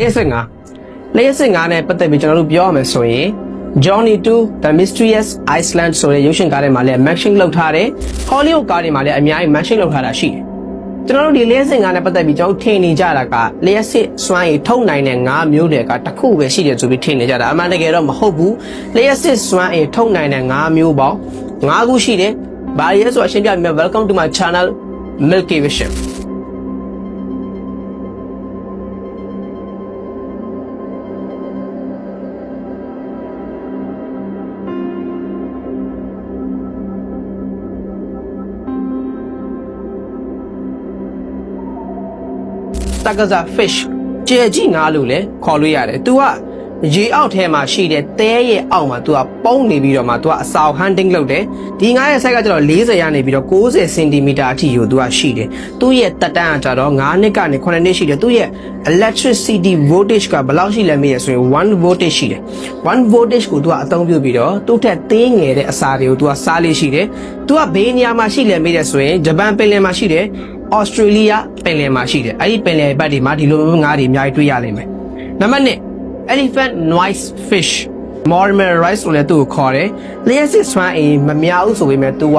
လျှက်စစ်ငါလျှက်စစ်ငါနဲ့ပတ်သက်ပြီးကျွန်တော်တို့ပြောရမယ်ဆိုရင် Johnny 2 The Mysterious Iceland ဆိုတဲ့ရုပ်ရှင်ကားထဲမှာလည်း matching လုပ်ထားတယ် Hollywood ကားတွေမှာလည်းအများကြီး matching လုပ်ထားတာရှိတယ်ကျွန်တော်တို့ဒီလျှက်စစ်ငါနဲ့ပတ်သက်ပြီးကျွန်တော်တို့ထင်နေကြတာကလျှက်စစ်စွမ်းရည်ထုတ်နိုင်တဲ့ငါးမျိုးတွေကတစ်ခုပဲရှိတယ်ဆိုပြီးထင်နေကြတာအမှန်တကယ်တော့မဟုတ်ဘူးလျှက်စစ်စွမ်းရည်ထုတ်နိုင်တဲ့ငါးမျိုးပေါင်းငါးခုရှိတယ်ဘာရဲဆိုအရှင်းပြမယ် Welcome to my channel Milky Vision တက္ကစာ fish ကြဲကြီးငါလို့လည်းခေါ်လို့ရတယ်။ तू ကရေအောက်ထဲမှာရှိတဲ့တဲရဲ့အောက်မှာ तू ကပုံးနေပြီးတော့မှ तू ကအစာ hunting လုပ်တယ်။ဒီငါရဲ့ size ကကျတော့40ရနေပြီးတော့60 cm အထိကို तू ကရှိတယ်။သူ့ရဲ့တက်တန်းကကျတော့9နှစ်ကနေ9နှစ်ရှိတယ်။သူ့ရဲ့ electricity voltage ကဘယ်လောက်ရှိလဲမေးရဆိုရင်1 voltage ရှိတယ်။1 voltage ကို तू ကအသုံးပြုပြီးတော့သူ့ထက်သေးငယ်တဲ့အစာတွေကို तू ကစားလေးရှိတယ်။ तू ကဘေးနေရာမှာရှိလဲမေးရဆိုရင်ဂျပန်ပင်လယ်မှာရှိတယ်။ ဩစတြေးလျပင်လယ်မှာရှိတယ်အဲ့ဒီပင်လယ်ဘက်ဒီမှာဒီလိုမျိုးငါးတွေအများကြီးတွေ့ရလိမ့်မယ်နံပါတ်1 elephant noise fish Mortimer rice ဆိုလည်းသူ့ကိုခေါ်တယ်လျှက်စစ်စွမ်းအင်မများဘူးဆိုပေမဲ့ तू က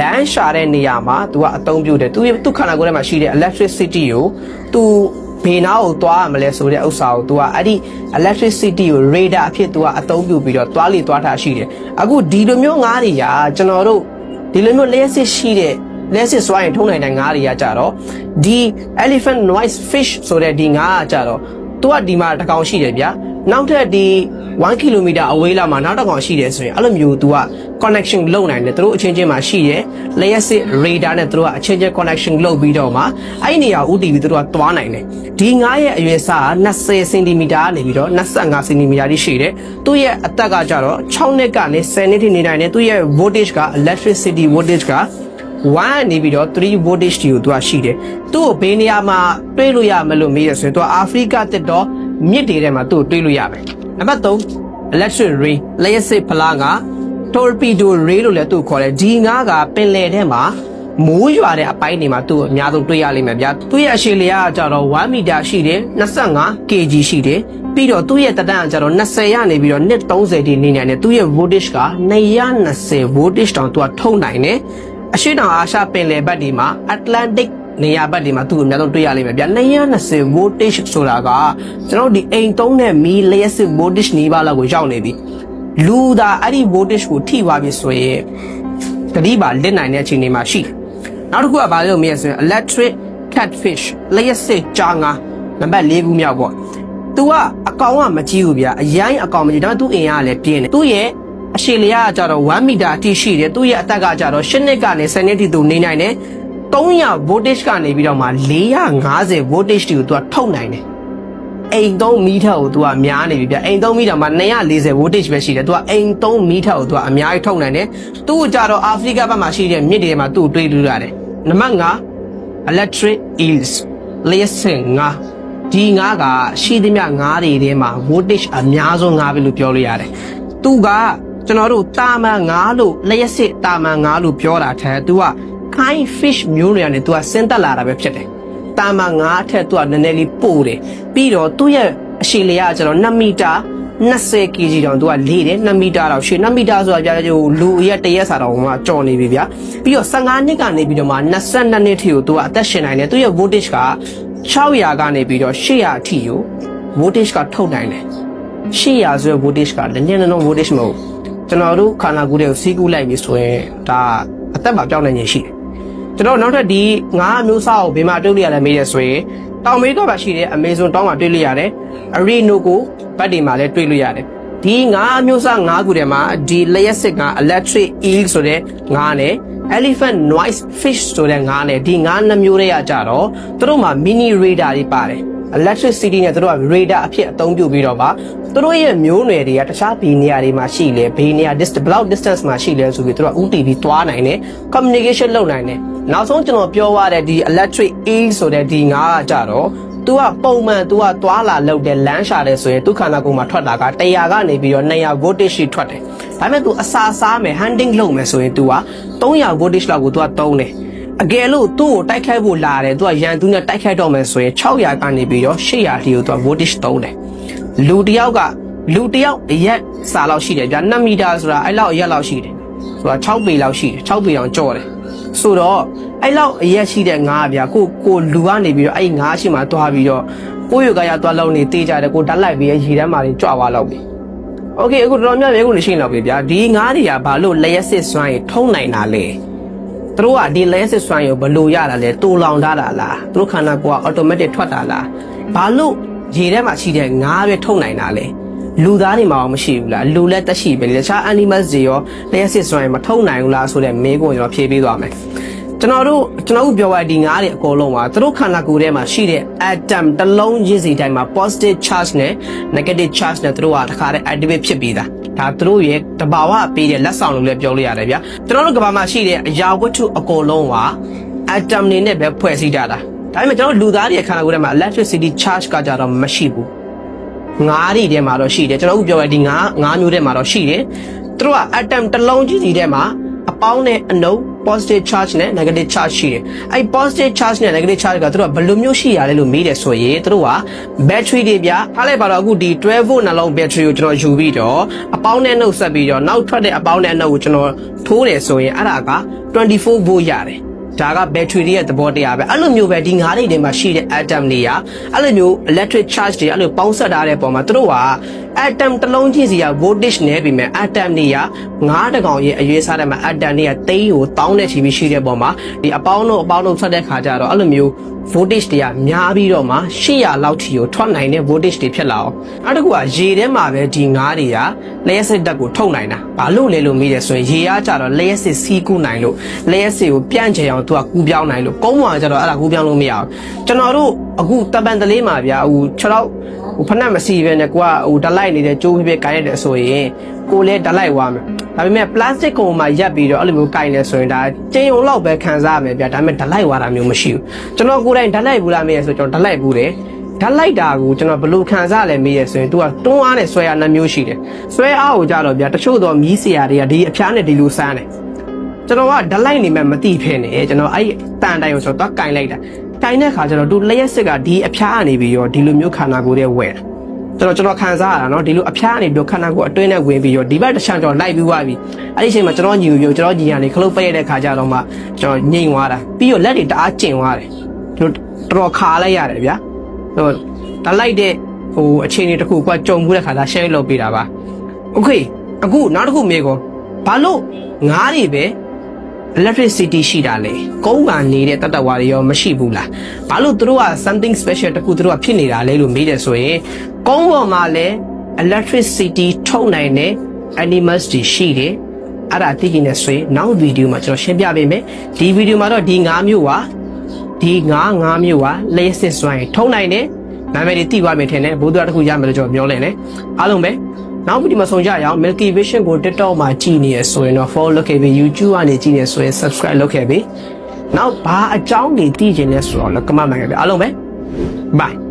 လမ်းရှာတဲ့နေရာမှာ तू ကအသုံးပြုတယ် तू သူ့ခန္ဓာကိုယ်ထဲမှာရှိတဲ့ electricity ကို तू ဘေးနားကိုသွားရမလဲဆိုတဲ့ဥစ္စာကို तू ကအဲ့ဒီ electricity ကို radar အဖြစ် तू ကအသုံးပြုပြီးတော့သွားလေသွားတာရှိတယ်အခုဒီလိုမျိုးငါးတွေကကျွန်တော်တို့ဒီလိုမျိုးလျှက်စစ်ရှိတဲ့ လက်စစ်စွာရင်ထုံးနိုင်တဲ့ငါးတွေကကြတော့ဒီ elephant noise fish ဆိုတဲ့ဒီငါးကကြတော့သူကဒီမှာတစ်ကောင်ရှိတယ်ဗျာနောက်ထပ်ဒီ1 km အဝေးလာမှာနောက်တစ်ကောင်ရှိတယ်ဆိုရင်အဲ့လိုမျိုး तू က connection လုပ်နိုင်တယ်သူတို့အချင်းချင်းမှာရှိတယ်လျှက်စစ် radar နဲ့သူတို့ကအချင်းချင်း connection လုပ်ပြီးတော့မှအဲ့ဒီနေရာဥတီပြီးသူတို့ကသွားနိုင်တယ်ဒီငါးရဲ့အရွယ်စားက20 cm ကနေပြီးတော့25 cm တိရှိတယ်သူ့ရဲ့အသက်ကကြတော့6နှစ်ကနေ10နှစ်ထိနေနိုင်တယ်သူ့ရဲ့ voltage က electricity voltage က 1နေပြီးတော့3 voltage တီကိုသူကရှိတယ်။သူ့ကိုဘေးနေရာမှာတွေးလို့ရမလို့မေးရဆိုရင်သူကအာဖရိကတက်တော့မြစ်တွေထဲမှာသူ့ကိုတွေးလို့ရမယ်။နံပါတ်3 electric ray လျှက်စစ်ဖလားက torpedo ray လို့လည်းသူ့ကိုခေါ်တယ်။ဒီငါးကပင်လယ်ထဲမှာမိုးရွာတဲ့အပိုင်းတွေမှာသူ့ကိုအများဆုံးတွေ့ရလိမ့်မယ်ဗျာ။သူ့ရဲ့အရှည်လျားကကြတော့1မီတာရှိတယ်25 kg ရှိတယ်။ပြီးတော့သူ့ရဲ့တက်တန်းကကြတော့20ရနေပြီးတော့နှစ်30တိနေနိုင်တယ်။သူ့ရဲ့ voltage က220 voltage တောင်သူကထုတ်နိုင်တယ်။ အရှိတောင်အာရှပင်လယ်ဘက်ဒီမှာ Atlantic နေရာဘက်ဒီမှာသူ့ကိုအများဆုံးတွေ့ရလိမ့်မယ်ဗျာ220 voltage ဆိုတာကကျွန်တော်ဒီအိမ်သုံးတဲ့မီလျှက်စစ် voltage နီးပါးလောက်ကိုရောက်နေပြီလူသာအဲ့ဒီ voltage ကိုထိသွားပြီဆိုရင်တတိပါလစ်နိုင်တဲ့အခြေအနေမှာရှိနောက်တစ်ခုကဘာလို့မြင်ရဆိုရင် electric catfish လျှက်စစ်ကြာငါနံပါတ်၄ခုမြောက်ပေါ့ तू ကအကောင်ကမကြီးဘူးဗျာအရင်အကောင်မကြီးဒါပေမဲ့ तू အင်ကလည်းပြင်းတယ်သူ့ရဲ့ အရှည်လျားကကြတော့1မီတာအထိရှိတယ်သူ့ရဲ့အသက်ကကြတော့10နှစ်ကနေ10နှစ်ထိသူနေနိုင်တယ်300 voltage ကနေပြီးတော့မှ450 voltage တွေကိုသူကထုတ်နိုင်တယ်အိမ်3မီတာကိုသူကများနေပြီဗျအိမ်3မီတာမှာ240 voltage ပဲရှိတယ်သူကအိမ်3မီတာကိုသူကအများကြီးထုတ်နိုင်တယ်သူ့ကိုကြတော့အာဖရိကဘက်မှာရှိတဲ့မြစ်တွေမှာသူ့ကိုတွေးလူရတယ်နံပါတ်5 electric eels လေးစင်ငါဒီငါကရှိသမျှငါးတွေထဲမှာ voltage အများဆုံးငါပဲလို့ပြောလို့ရတယ်သူက ကျွန်တော်တို့တာမန်ငါးလို့လျှက်စစ်တာမန်ငါးလို့ပြောတာထက် तू က kind fish မျိုးတွေကနေ तू ကဆင်းသက်လာတာပဲဖြစ်တယ်တာမန်ငါးအထက် तू ကနည်းနည်းလေးပို့တယ်ပြီးတော့သူ့ရဲ့အရှည်လျားကကျွန်တော်2မီတာ20 kg တောင်သူကလေးတယ်2မီတာတော့ရှည်2မီတာဆိုတာကြာကြာဟိုလူရက်တရက်စာတော့ဟိုမှာကြော်နေပြီဗျာပြီးတော့15နှစ်ကနေပြီးတော့မှ22နှစ်ထိကိုသူကအသက်ရှင်နိုင်တယ်သူရဲ့ voltage က600ကနေပြီးတော့800အထိကို voltage ကထုတ်နိုင်တယ်800ဆိုတဲ့ voltage ကလည်းညနေလုံး voltage မဟုတ် ကျွန်တော်တို့ခန္ဓာကိုယ်တွေကိုစီးကူးလိုက်ပြီဆိုရင်ဒါအသက်မှာပြောင်းနိုင်ခြင်းရှိတယ်ကျွန်တော်နောက်ထပ်ဒီငါးမျိုးစားကိုဘယ်မှာတွေ့လို့ရလဲမေးရဆိုရင်တောင်မေးတော့ပါရှိတဲ့ Amazon တောင်းမှာတွေ့လို့ရတယ် Orinoco ဘတ်တွေမှာလည်းတွေ့လို့ရတယ်ဒီငါးမျိုးစားငါးခုထဲမှာဒီလျှက်စစ်က electric eel ဆိုတဲ့ငါးနဲ့ elephant noise fish ဆိုတဲ့ငါးနဲ့ဒီငါးနှမျိုးတွေကကြတော့သူတို့မှာ mini radar တွေပါတယ် electricity နဲ့တို့က radar အဖြစ်အသုံးပြုပြီးတော့ပါတို့ရဲ့မျိုးနွယ်တွေကတခြားဘီနေရာတွေမှာရှိလေဘီနေရာ distance ဘယ်လောက် distance မှာရှိလဲဆိုပြီးတို့က UTV သွားနိုင်တယ် communication လုပ်နိုင်တယ်နောက်ဆုံးကျွန်တော်ပြောရတဲ့ဒီ electric eel ဆိုတဲ့ဒီငါးကကြတော့ तू ကပုံမှန် तू ကသွာလာလောက်တဲ့လမ်းရှာတယ်ဆိုရင်သူခန္ဓာကိုယ်မှာထွက်တာက100ကနေပြီးတော့200 voltage ရှိထွက်တယ်ဒါပေမဲ့ तू အစာစားမယ် hunting လုပ်မယ်ဆိုရင် तू က300 voltage လောက်ကို तू ကသုံးတယ် အကယ်လို့သူ့ကိုတိုက်ခိုက်ဖို့လာတယ်သူကရန်သူနဲ့တိုက်ခိုက်တော့မယ်ဆိုရင်600ကနေပြီးတော့800တီကိုသူက voltage သုံးတယ်လူတစ်ယောက်ကလူတစ်ယောက်အရက်စာလောက်ရှိတယ်ဗျာ2မီတာဆိုတာအဲ့လောက်အရက်လောက်ရှိတယ်ဆိုတာ6ပေလောက်ရှိတယ်6ပေအောင်ကြော့တယ်ဆိုတော့အဲ့လောက်အရက်ရှိတဲ့ငါးဗျာကိုကိုလူကနေပြီးတော့အဲ့ငါးရှိမှတွားပြီးတော့ကိုယ့်ရကရတွားလုံးနေတေးကြတယ်ကိုဓာတ်လိုက်ပြီးရေတန်းမှာနေကြွားသွားလောက်ပြီ โอเคအခုတော်တော်များများအခုလည်းရှင်းလောက်ပြီဗျာဒီငါးတွေကဘာလို့လျှက်စစ်စွမ်းရထုံးနိုင်တာလဲ သူတို့ကဒီလျှက်စစ်စွမ်းရဘယ်လိုရတာလဲတူလောင်ထားတာလားသူတို့ခန္ဓာကိုယ်က automatic ထွက်တာလားဘာလို့ရေထဲမှာရှိတဲ့ငါးပဲထုံးနိုင်တာလဲလူသားတွေမှာရောမရှိဘူးလားလူလည်းတက်ရှိပဲလေတခြား animals တွေရောလျှက်စစ်စွမ်းရမထုံးနိုင်ဘူးလားဆိုတဲ့မေးခွန်းကျွန်တော်ဖြေပေးသွားမယ်ကျွန်တော်တို့ကျွန်တော်တို့ပြောရတဲ့ဒီငါးတွေအကုန်လုံးပါသူတို့ခန္ဓာကိုယ်ထဲမှာရှိတဲ့ atom တစ်လုံးချင်းစီတိုင်းမှာ positive charge နဲ့ negative charge နဲ့သူတို့ကတခါတည်း activate ဖြစ်ပြီးသား ဒါသူတို့ရဲ့တဘာဝပေးတဲ့လက်ဆောင်လို့လည်းပြောလို့ရတယ်ဗျာကျွန်တော်တို့ကဘာမှာရှိတဲ့အရာဝတ္ထုအကုန်လုံးက atom တွေနဲ့ပဲဖွဲ့စည်းကြတာဒါပေမဲ့ကျွန်တော်တို့လူသားတွေရဲ့ခန္ဓာကိုယ်ထဲမှာ electricity charge ကကြတော့မရှိဘူးငါးတွေထဲမှာတော့ရှိတယ်ကျွန်တော်အခုပြောရတဲ့ဒီငါးငါးမျိုးထဲမှာတော့ရှိတယ်သူတို့က atom တစ်လုံးကြီးစီထဲမှာ အပေါင်းနဲ့အနုပ် positive charge နဲ့ negative charge ရှိတယ်အဲ့ positive charge နဲ့ negative charge ကသူတို့ကဘယ်လိုမျိုးရှိရလဲလို့မေးတယ်ဆိုရင်သူတို့က battery တွေဗျာထားလိုက်ပါတော့အခုဒီ12 volt နှလုံး battery ကိုကျွန်တော်ယူပြီးတော့အပေါင်းနဲ့နှုတ်ဆက်ပြီးတော့နောက်ထွက်တဲ့အပေါင်းနဲ့အနုပ်ကိုကျွန်တော်ထိုးတယ်ဆိုရင်အဲ့ဒါက24 volt ရတယ် ဒါကဘက်ထရီတွေရဲ့သဘောတရားပဲအဲ့လိုမျိုးပဲဒီငါးတွေထဲမှာရှိတဲ့ atom တွေကအဲ့လိုမျိုး electric charge တွေအဲ့လိုပေါင်းဆက်ထားတဲ့ပုံမှာသူတို့က atom တစ်လုံးချင်းစီက voltage နဲ့ပြီးမဲ့ atom တွေကငါးတကောင်ရဲ့အရွေးစားတဲ့မှာ atom တွေကသိန်းကိုတောင်းတဲ့ချီပြီးရှိတဲ့ပုံမှာဒီအပေါင်းတို့အပေါင်းတို့ဆက်တဲ့ခါကျတော့အဲ့လိုမျိုး voltage တွေကများပြီးတော့မှ800လောက်ထီကိုထွက်နိုင်တဲ့ voltage တွေဖြစ်လာအောင်နောက်တစ်ခုကရေထဲမှာပဲဒီငါးတွေကလျှက်စစ်တက်ကိုထုတ်နိုင်တာဘာလို့လဲလို့မေးတယ်ဆိုရင်ရေအားကြတော့လျှက်စစ်စီးကူးနိုင်လို့လျှက်စစ်ကိုပြန့်ချင်အောင်သူကကူးပြောင်းနိုင်လို့ကုန်းပေါ်ကကြတော့အဲ့ဒါကူးပြောင်းလို့မရအောင်ကျွန်တော်တို့ အခုတပန်တလေးမှာဗျာဟို6တော့ဟိုဖက်နဲ့မစီပဲနဲ့ကိုကဟိုဓလိုက်နေတဲ့ကြိုးပြပြကိုင်းရတယ်ဆိုရင်ကိုလည်းဓလိုက်သွားမယ်ဒါပေမဲ့ plastic ကုံမှာရက်ပြီးတော့အဲ့လိုမျိုးကိုင်းနေဆိုရင်ဒါကျင်းုံလောက်ပဲခံစားရမယ်ဗျာဒါပေမဲ့ဓလိုက်သွားတာမျိုးမရှိဘူးကျွန်တော်ကိုယ်တိုင်ဓလိုက်ဘူးလားမေးရဆိုကျွန်တော်ဓလိုက်ဘူးတယ်ဓာတ်လိုက်တာကိုကျွန်တော်ဘယ်လိုခံစားလဲမေးရဆိုရင် तू ကတွန်းအားနဲ့ဆွဲအားနှမျိုးရှိတယ်ဆွဲအားကိုကြတော့ဗျာတချို့တော့မီးစရာတွေကဒီအဖျားနဲ့ဒီလိုစမ်းတယ်ကျွန်တော်ကဓာတ်လိုက်နေမှမသိဖ ೇನೆ ကျွန်တော်အဲ့တန်တိုင်ကိုဆိုတော့ကင်လိုက်တာ ကင်တဲ့ခါကျတော့ तू လျှက်စစ်ကဒီအဖျားကနေပြီးတော့ဒီလိုမျိုးခန္ဓာကိုယ်ရဲ့ဝဲတာကျွန်တော်ကျွန်တော်ခံစားရတာเนาะဒီလိုအဖျားကနေပြီးတော့ခန္ဓာကိုယ်အတွင်းနဲ့ဝင်ပြီးတော့ဒီဘက်တစ်ချမ်းကျွန်တော်လိုက်ပြီးသွားပြီအဲ့ဒီအချိန်မှာကျွန်တော်ညီကိုပြောကျွန်တော်ညီကနေခလုတ်ပိတ်ရတဲ့ခါကျတော့မှကျွန်တော်ငြိမ်သွားတာပြီးတော့လက်တွေတအားကျင်သွားတယ်ကျွန်တော်တော်တော်ခါလိုက်ရတယ်ဗျာဟိုဒါလိုက်တဲ့ဟိုအခြေအနေတစ်ခုကကြုံမှုတဲ့ခါသာ share လုပ်ပေးတာပါโอเคအခုနောက်တစ်ခုမေးကောဘာလို့ငားတွေပဲ electricity ရှိတာလေကုန်းကန်နေတဲ့တတဝါတွေရောမရှိဘူးလားဘာလို့သူတို့က something special တခုသူတို့ကဖြစ်နေတာလဲလို့မေးတယ်ဆိုရင်ကုန်းပေါ်မှာလည်း electricity ထုတ်နိုင်တဲ့ animals တွေရှိတယ်အဲ့ဒါသိရင်လည်းဆိုရင်နောက်ဗီဒီယိုမှာကျွန်တော်ရှင်းပြပေးမယ်ဒီဗီဒီယိုမှာတော့ဒီ၅မျိုးပါဒီ၅၅မျိုးပါလေစစ်စွမ်းရင်ထုံနိုင်တယ်နာမည်တွေသိသွားမယ်ထင်တယ်ဘိုးတော်တစ်ခုရမယ်လို့ကျွန်တော်ပြောလဲနေအားလုံးပဲ နောက်ဗီဒီယိုမှာဆုံကြရအောင် Milky Vision ကို TikTok မှာကြည့်နေရဆိုရင်တော့ follow လုပ်ခဲ့ပြီး YouTube ကနေကြည့်နေဆိုရင် subscribe လုပ်ခဲ့ပြီးနောက်ဘာအကြောင်းတွေသိချင်လဲဆိုတော့လည်း comment မှာခဲ့ပြီအားလုံးပဲ bye